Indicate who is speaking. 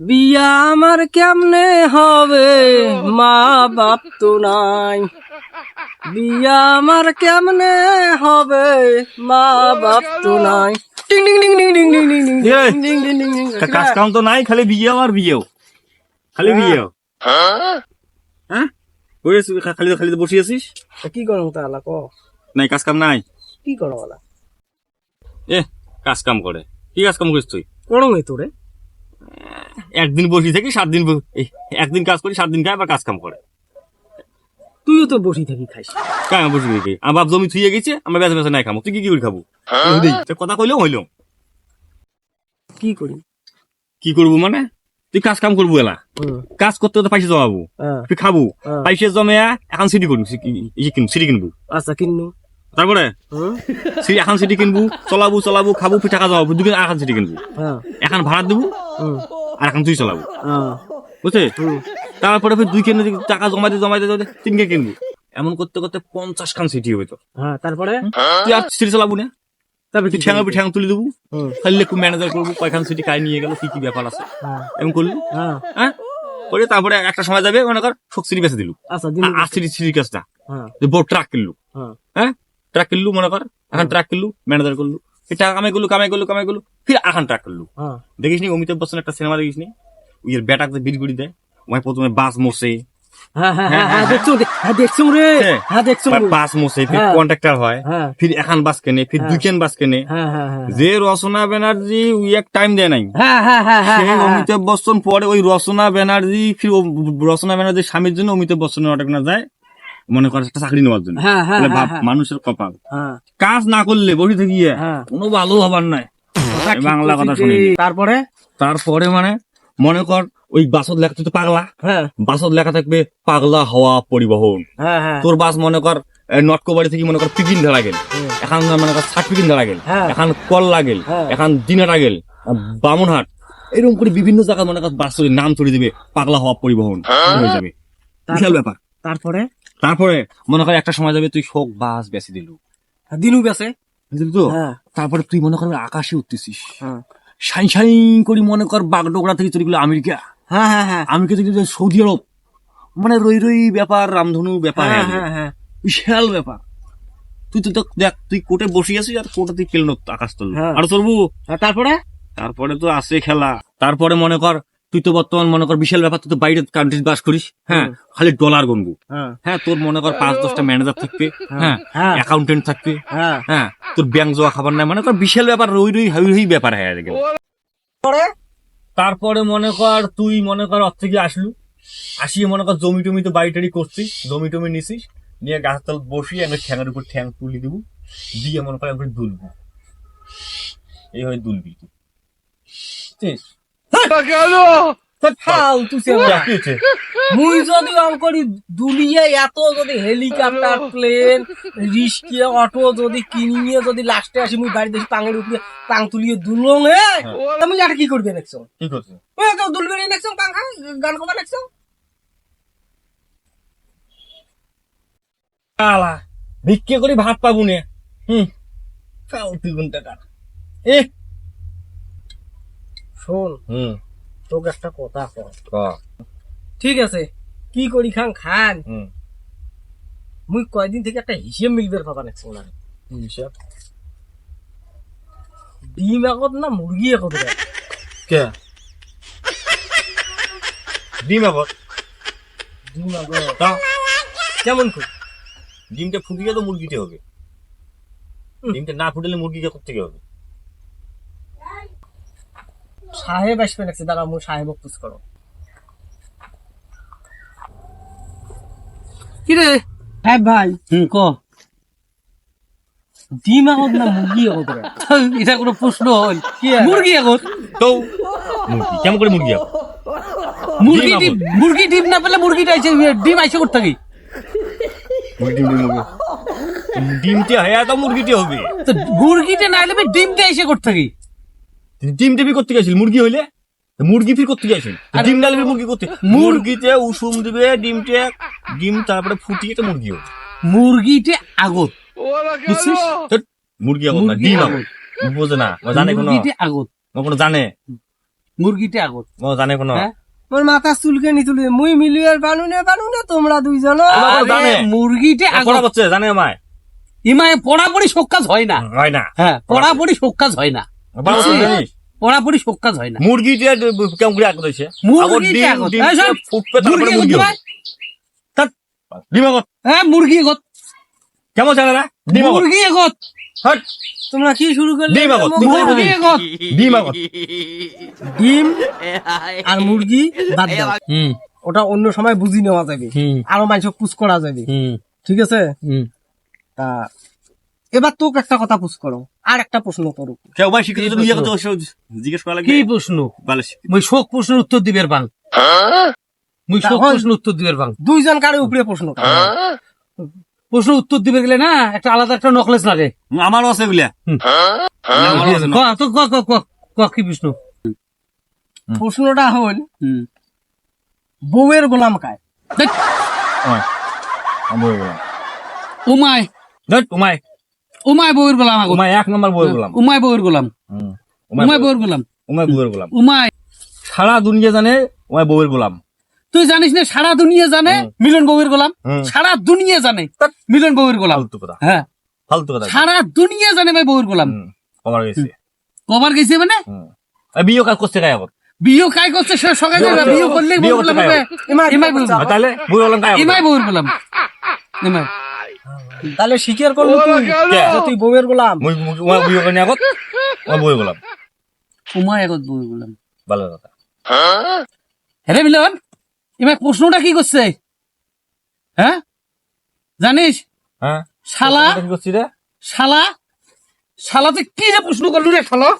Speaker 1: বিয়া আমার কেমনে হবে মা বাপ তো নাই বিয়া আমার কেমনে হবে মা বাপ তো নাই
Speaker 2: কাজ কাম তো নাই খালি বিয়া আর বিয়েও খালি বিয়েও হ্যাঁ খালি খালি বসে আছিস
Speaker 1: কি করো তা ক
Speaker 2: নাই কাজ কাম নাই
Speaker 1: কি করো আলা
Speaker 2: এ কাজ কাম করে কি কাজ কাম করিস তুই
Speaker 1: করো তোরে
Speaker 2: একদিন বসে থাকি সাত দিন একদিন কাজ করি সাত দিন খায় আবার কাজ কাম করে।
Speaker 1: তুইও তো বসি থাকি খাইস।
Speaker 2: আমি বসে থাকি? আমার বাপ জমি থুয়ে গেছে আমরা বেঁচে বেঁচে নাই খাব তুই কি কি করে খাব? কথা কইলেও হইল।
Speaker 1: কি করি?
Speaker 2: কি করব মানে? তুই কাজ কাম করব এলা। কাজ করতে করতে পয়সা জমাবো।
Speaker 1: হ্যাঁ,
Speaker 2: তুই খাব।
Speaker 1: হ্যাঁ।
Speaker 2: পয়সা জমে এখন সিটি করব কিনবো সিটি কিনবো।
Speaker 1: আচ্ছা কিনু
Speaker 2: তারপরে? এখন সিটি কিনবো চলাবো চলাবো খাব টাকা জমাবো দুদিন এখন সিটি কিনবো।
Speaker 1: হ্যাঁ।
Speaker 2: এখন ভাড়া দেবো। আর এখন তুই চালাবো। বুঝছে তারপরে ফির দুই কেন টাকা জমাইতে জমাইতে জমাইতে তিনকে কিনবো। এমন করতে করতে পঞ্চাশ খান সিটি হবে তো
Speaker 1: হ্যাঁ তারপরে?
Speaker 2: তুই আর সিটি চালাবো না।
Speaker 1: তারপরে
Speaker 2: তুই
Speaker 1: কি
Speaker 2: ঠ্যাং তুলে দেবো। খালি একটু ম্যানেজার করব কয়খান সিটি কায় নিয়ে গেল কি কি ব্যাপার আছে?
Speaker 1: হ্যাঁ,
Speaker 2: এমন করলি?
Speaker 1: হ্যাঁ,
Speaker 2: হ্যাঁ? করে তারপরে একটা সময় যাবে মনে কর শোক সিটি বেঁচে দিলু
Speaker 1: আচ্ছা
Speaker 2: আর সিটি সিটি কাজটা। বড় ট্রাক কিনলু
Speaker 1: হ্যাঁ।
Speaker 2: ট্রাক কিনলু মনে কর? এখন ট্রাক কিনলু ম্যানেজার করলু কামাই করলু কামাই করলু কামাই করলু ফির এখন ট্রাক করলু
Speaker 1: হ্যাঁ
Speaker 2: দেখিস নি অমিতাভ বচ্চন একটা সিনেমা দেখিস নি ওই বেটাক বিড়গুড়ি দেয় ওই প্রথমে বাস মোসে
Speaker 1: হ্যাঁ হ্যাঁ হ্যাঁ হ্যাঁ দেখছ হ্যাঁ দেখছ রে
Speaker 2: হ্যাঁ।
Speaker 1: হ্যাঁ দেখছ
Speaker 2: বাস মোসে ফির
Speaker 1: হ্যাঁ।
Speaker 2: কন্ট্রাক্টর হয়
Speaker 1: হ্যাঁ
Speaker 2: ফির এখন বাস কেনে ফির
Speaker 1: হ্যাঁ।
Speaker 2: বাস কেনে
Speaker 1: হ্যাঁ হ্যাঁ হ্যাঁ
Speaker 2: যে রচনা ব্যানার্জি ওই এক টাইম দেয় নাই
Speaker 1: হ্যাঁ হ্যাঁ হ্যাঁ হ্যাঁ হ্যাঁ,
Speaker 2: অমিতাভ বচ্চন পরে ওই রচনা ব্যানার্জি ফির রচনা ব্যানার্জির স্বামীর জন্য অমিতাভ বচ্চনের অটেক না যায় মনে করে একটা চাকরি নেওয়ার জন্য।
Speaker 1: হ্যাঁ হ্যাঁ
Speaker 2: তাহলে
Speaker 1: হ্যাঁ
Speaker 2: মানুষের কপাল। কাজ না করলে বসে থাকি কোনো ভালো হবার নাই। বাংলা কথা শুনি
Speaker 1: তারপরে?
Speaker 2: তারপরে মানে মনে কর ওই বাসত লেখা তুই তো পাগলা। বাসত লেখা থাকবে পাগলা হওয়া পরিবহন। তোর বাস মনে কর নটকো বাড়ি থেকে মনে কর পিকিন ধরা গেল। এখন মনে কর ষাট পিকিন ধরা গেল। এখন কল লাগেল
Speaker 1: হ্যাঁ।
Speaker 2: এখন দিনাটা গেল। বামুনহাট। এরকম করে বিভিন্ন জায়গায় মনে কর বাস চলে নাম চলে দিবে পাগলা হওয়া পরিবহন। হয়ে। যাবে। বিশাল ব্যাপার।
Speaker 1: তারপরে?
Speaker 2: তারপরে মনে কর একটা সময় যাবে তুই শোক বাস বেশি দিলু।
Speaker 1: দিনু গেছে
Speaker 2: বুঝলি তো?
Speaker 1: হ্যাঁ।
Speaker 2: তারপরে তুই মনে কর আকাশে উঠতেছিস।
Speaker 1: হ্যাঁ।
Speaker 2: সাইন সাইন করে মনে কর বাগডোগরা থেকে চলে গেলো আমেরিকা।
Speaker 1: হ্যাঁ হ্যাঁ হ্যাঁ।
Speaker 2: আমেরিকা থেকে সৌদি আরব। মানে রই রই ব্যাপার রামধনু ব্যাপার
Speaker 1: হ্যাঁ
Speaker 2: হ্যাঁ
Speaker 1: হ্যাঁ
Speaker 2: বিশাল ব্যাপার। তুই তো দেখ- তুই কোটে বসে আছিস আর কোর্টে তুই খেলনো আকাশ তুল
Speaker 1: হ্যাঁ।
Speaker 2: আর চলবো
Speaker 1: তারপরে?
Speaker 2: তারপরে তো আসে খেলা। তারপরে মনে কর তুই তো বর্তমান মনে কর বিশাল ব্যাপার তুই তো বাইরে কান্ট্রি বাস করিস হ্যাঁ খালি ডলার গনবু।
Speaker 1: হ্যাঁ।
Speaker 2: হ্যাঁ তোর মনে কর পাঁচ দশটা ম্যানেজার থাকবে হ্যাঁ।
Speaker 1: হ্যাঁ।
Speaker 2: অ্যাকাউন্টেন্ট থাকবে
Speaker 1: হ্যাঁ।
Speaker 2: হ্যাঁ তোর ব্যাংক যাওয়া খাবার নাই মনে কর বিশাল ব্যাপার রই রই হাই হাই ব্যাপার হয়ে গেল। তারপরে মনে কর তুই মনে কর অর থেকে আসলু আসিয়ে মনে কর জমি টমি তো বাড়ি টাড়ি করছিস জমি টমি নিছিস নিয়ে গাছ তল বসিয়ে আমি ঠ্যাঙের উপর ঠ্যাং তুলি দিব দিয়ে মনে কর আমি দুলবো। এই হয় দুলবি তুই।
Speaker 1: ফালতু সেবা মুই যদি দুলিয়ে এত যদি হেলিকপ্টার প্লেন রিস্কে অটো যদি কিনিয়ে যদি লাস্টে আসি মুই বাড়ি দেখি পাঙের উপরে পাং তুলিয়ে দুলং হে। তুমি এটা কি করবে নেক্সট
Speaker 2: কি করছে
Speaker 1: এ তো দুলবে নেক্সট পাং হ্যাঁ গান কবা নেক্সট
Speaker 2: আলা ভিক্ষে করে ভাত পাবো নে। হুম। ফালতু গুনটা এ
Speaker 1: শোন।
Speaker 2: হুম।
Speaker 1: তোকে একটা কথা কর ঠিক আছে কি করি খান খান।
Speaker 2: হুম।
Speaker 1: মুই কয়দিন থেকে একটা হিসেব মিলবে পাবা না
Speaker 2: হিসাব?
Speaker 1: ডিম আগত না মুরগি আগত
Speaker 2: কে? ডিম আবার
Speaker 1: ডিম আগত। কেমন করি
Speaker 2: ডিমটা ফুটিয়ে তো মুরগিতে হবে। ডিমটা না ফুটলে মুরগিকে করতে হবে?
Speaker 1: সাহেব আসবে নাকি? দাঁড়া মুই সাহেব পুষ করো। কি রে? হ্যাঁ ভাই।
Speaker 2: হুম ক?
Speaker 1: ডিম আগত না মুরগি আগত
Speaker 3: এটা কোনো প্রশ্ন হল মুরগি এখন
Speaker 2: তো মুরগি কেমন করে মুরগি হবে
Speaker 3: মুরগি
Speaker 2: ডিম
Speaker 3: মুরগি ডিম না পেলে মুরগিটা আইছে ডিম আইছে করতে থাকি
Speaker 2: মুরগি ডিম মুরগি ডিমটা হ্যাঁ তো মুরগিতে হবে।
Speaker 3: তো মুরগিটা না এলে ডিমটা আইসে করতে থাকি
Speaker 2: ডিম টেপি করতে গেছিল মুরগি হইলে? মুরগি ফির করতে গেছিল ডিম ডালবে মুরগি করতে মুরগিতে উষুম দিবে ডিমটা ডিম তারপরে ফুটিয়ে তো মুরগি হবে।
Speaker 3: মুরগিতে আগত। বুঝছিস?
Speaker 2: মুরগি আগত না ডিম
Speaker 3: আগত।
Speaker 2: বোঝে না ও জানে কোনো।
Speaker 3: আগত।
Speaker 2: ও কোনো জানে।
Speaker 3: মুরগিটা আগত।
Speaker 2: ও জানে কোনো।
Speaker 3: হ্যাঁ?
Speaker 1: মোর মাথা চুলকে নি তুলি মুই মিলিয়ে বানু না বানু না তোমরা দুইজন।
Speaker 2: জানে।
Speaker 3: মুরগিটা
Speaker 2: পড়া
Speaker 3: আগত।
Speaker 2: করছে জানে আমায়।
Speaker 3: ইমায় পড়াপড়ি শোক কাজ হয় না।
Speaker 2: হয় না।
Speaker 3: হ্যাঁ পড়াপড়ি শোক কাজ হয় না। পড়াপড়ি হয় না।
Speaker 2: মুরগিটা কেমন করে
Speaker 3: হ্যাঁ মুরগি
Speaker 2: কেমন না
Speaker 3: মুরগি
Speaker 2: হট।
Speaker 1: তোমরা কি শুরু করলে?
Speaker 2: ডিম আগত, ডিম
Speaker 3: মুরগি আগত
Speaker 2: ডিম আগত
Speaker 1: ডিম আর মুরগি বাদ দাও।
Speaker 3: হুম।
Speaker 1: ওটা অন্য সময় বুঝি নেওয়া যাবে। আরও মানুষ পুষ করা যাবে।
Speaker 3: হুম।
Speaker 1: ঠিক আছে? তা এবার তোকে একটা কথা পুষ করো আর একটা প্রশ্ন করো।
Speaker 2: কেউ ভাই শিক্ষিত তুমি ইয়ে বসে জিজ্ঞেস করা
Speaker 3: কি প্রশ্ন?
Speaker 2: শিক্ষিত।
Speaker 3: মুই শোক প্রশ্নের উত্তর দিবের বাং মুই শোক প্রশ্নের উত্তর দিবের বাং
Speaker 1: দুইজন কারও উপরে প্রশ্ন
Speaker 3: প্রশ্ন উত্তর দিবে গেলে না একটা আলাদা একটা নকলেস লাগে।
Speaker 2: আমারও আছে এগুলা।
Speaker 3: ক তো ক ক ক ক কি প্রশ্ন?
Speaker 1: প্রশ্নটা হল বউয়ের গোলাম কায়
Speaker 3: উমায়
Speaker 2: উমায়
Speaker 3: উমায় বউয়ের গোলাম
Speaker 2: উমায় এক নম্বর বই বললাম
Speaker 3: উমায় বউয়ের গোলাম। উমায় বউয়ের গোলাম
Speaker 2: উমায় বউয়ের গোলাম
Speaker 3: উমায়
Speaker 2: সারা দুনিয়া জানে উমায় বউয়ের গোলাম
Speaker 3: তুই জানিস না সারা দুনিয়া জানে মিলন বউয়ের গোলাম সারা দুনিয়া জানে মিলন বউয়ের গোলাম
Speaker 2: ফালতু কথা
Speaker 3: হ্যাঁ
Speaker 2: ফালতু কথা
Speaker 3: সারা দুনিয়া জানে ভাই বউয়ের গোলাম
Speaker 2: কমার গেছে
Speaker 3: কবার গেছে মানে
Speaker 2: বিয়ে কাজ করছে কায় এখন
Speaker 3: বিয়ে কাই করছে সে সকালে
Speaker 2: বিয়ে
Speaker 3: করলে
Speaker 2: বিয়ে
Speaker 3: বউয়ের গোলাম হবে ইমাই বউয়ের
Speaker 2: বললাম কায়
Speaker 3: ইমাই বউয়ের গোলাম ইমাই
Speaker 1: তাহলে স্বীকার করল তুই তুই বউয়ের গোলাম
Speaker 2: মুই আগত বই গোলাম
Speaker 3: তোমার আগত বই গোলাম
Speaker 2: ভালো কথা
Speaker 3: হ্যাঁ মিলন এবার প্রশ্নটা কি করছে হ্যাঁ জানিস
Speaker 2: হ্যাঁ
Speaker 3: শালা
Speaker 2: কি করছিস রে
Speaker 3: শালা শালা তুই কি রে প্রশ্ন করলি রে শালা